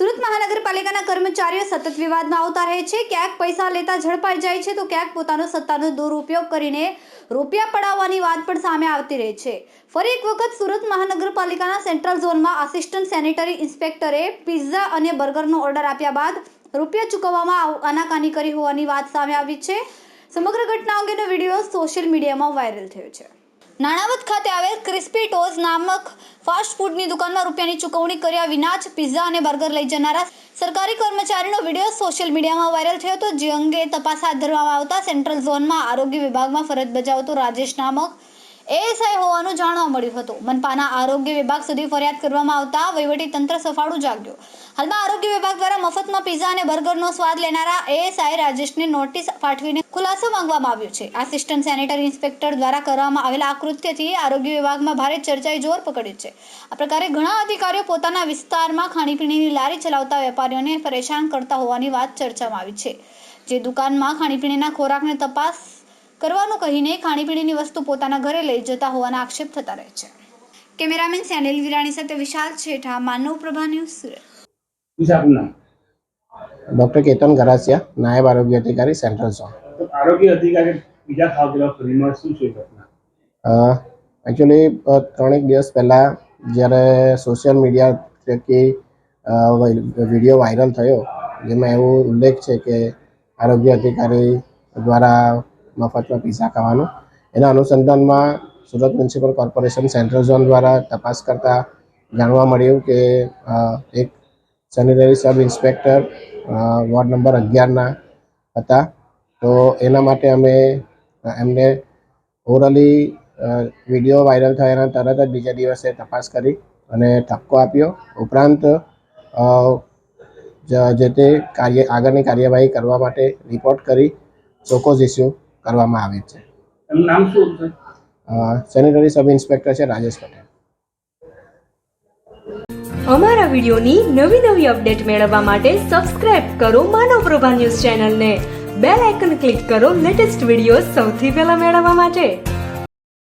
મહાનગરપાલિકાના કર્મચારીઓ સતત વિવાદમાં આવતા રહે છે. ક્યાંક પૈસા લેતા ઝડપાઈ જાય છે તો ક્યાંક પોતાનો સત્તાનો દુરુપયોગ કરીને રૂપિયા પડાવવાની વાત પણ સામે આવતી રહે છે. ફરી એક વખત સુરત મહાનગરપાલિકાના સેન્ટ્રલ ઝોનમાં આસિસ્ટન્ટ સેનિટરી ઇન્સ્પેક્ટરે પિઝા અને બર્ગરનો ઓર્ડર આપ્યા બાદ રૂપિયા ચૂકવવામાં આનાકાની કરી હોવાની વાત સામે આવી છે. સમગ્ર ઘટના અંગેનો વીડિયો સોશિયલ મીડિયામાં વાયરલ થયો છે. નાણાવત ખાતે આવેલ ક્રિસ્પી ટોઝ નામક ફાસ્ટ ફૂડની દુકાનમાં રૂપિયાની ચૂકવણી કર્યા વિના જ પિઝા અને બર્ગર લઈ જનારા સરકારી કર્મચારીનો વીડિયો સોશિયલ મીડિયામાં વાયરલ થયો હતો, જે અંગે તપાસ હાથ ધરવામાં આવતા સેન્ટ્રલ ઝોનમાં આરોગ્ય વિભાગમાં ફરજ બજાવતો રાજેશ નામક એએસઆઈ હોવાનું જાણવા મળ્યું હતું. મનપાના આરોગ્ય વિભાગ સુધી ફરિયાદ કરવામાં આવતા વહીવટી તંત્ર સફાળું જાગ્યું. હાલમાં આરોગ્ય વિભાગ દ્વારા મફતમાં પિઝા અને બર્ગરનો સ્વાદ લેનારા એએસઆઈ રાજેશને નોટિસ પાઠવીને ખુલાસો માંગવામાં આવ્યો છે. આસિસ્ટન્ટ સેનેટરી ઇન્સ્પેક્ટર દ્વારા કરવામાં આવેલા આ કૃત્યથી આરોગ્ય વિભાગમાં ભારે ચર્ચાએ જોર પકડ્યું છે. આ પ્રકારે ઘણા અધિકારીઓ પોતાના વિસ્તારમાં ખાણીપીણીની લારી ચલાવતા વેપારીઓને પરેશાન કરતા હોવાની વાત ચર્ચામાં આવી છે. જે દુકાનમાં ખાણીપીણીના ખોરાકને તપાસ કરવાનું કહીને ખાણીપીણીની વસ્તુ પોતાના ઘરે લઈ જતા હોવાના આક્ષેપ થતા રહે છે. કેમેરામેન સેનિલ વિરાણી સાથે વિશાલ છેઠા માનવ પ્રભા ન્યૂઝ સુરત. ડોક્ટર કેતન ગરાસિયા નાયબ આરોગ્ય અધિકારી સેન્ટ્રલ ઝોન. આરોગ્ય અધિકારી બીજા ખાવ પેલા ફરીમાં શું છે ઘટના? એકચ્યુઅલી ત્રણેક દિવસ પહેલાં જ્યારે સોશિયલ મીડિયા થકી વીડિયો વાયરલ થયો જેમાં એવો ઉલ્લેખ છે કે આરોગ્ય અધિકારી દ્વારા મફતમાં પીઝા ખાવાનું. એના અનુસંધાનમાં Surat municipal corporation central zone દ્વારા તપાસ કરતાં જાણવા મળ્યું કે એક એક sanitary sub inspector ward number અગિયારના હતા. તો એના માટે અમે એમને ઓરલી વીડિયો વાયરલ થયાના તરત જ બીજા દિવસે તપાસ કરી અને ઠપકો આપ્યો. ઉપરાંત જે તે કાર્ય, આગળની કાર્યવાહી કરવા માટે રિપોર્ટ કરી ચોકોઝ ઇસ્યુ કરવામાં આવે છે. નામ શું છે? સેનેટરી સબ ઇન્સ્પેક્ટર છે રાજેશ પટેલ. અમારા વિડીયોની નવી નવી અપડેટ મેળવવા માટે સબસ્ક્રાઇબ કરો માનવ પ્રભા ન્યૂઝ ચેનલને. બેલ આઇકન ક્લિક કરો લેટેસ્ટ વીડિયો સૌથી પહેલા મેળવવા માટે.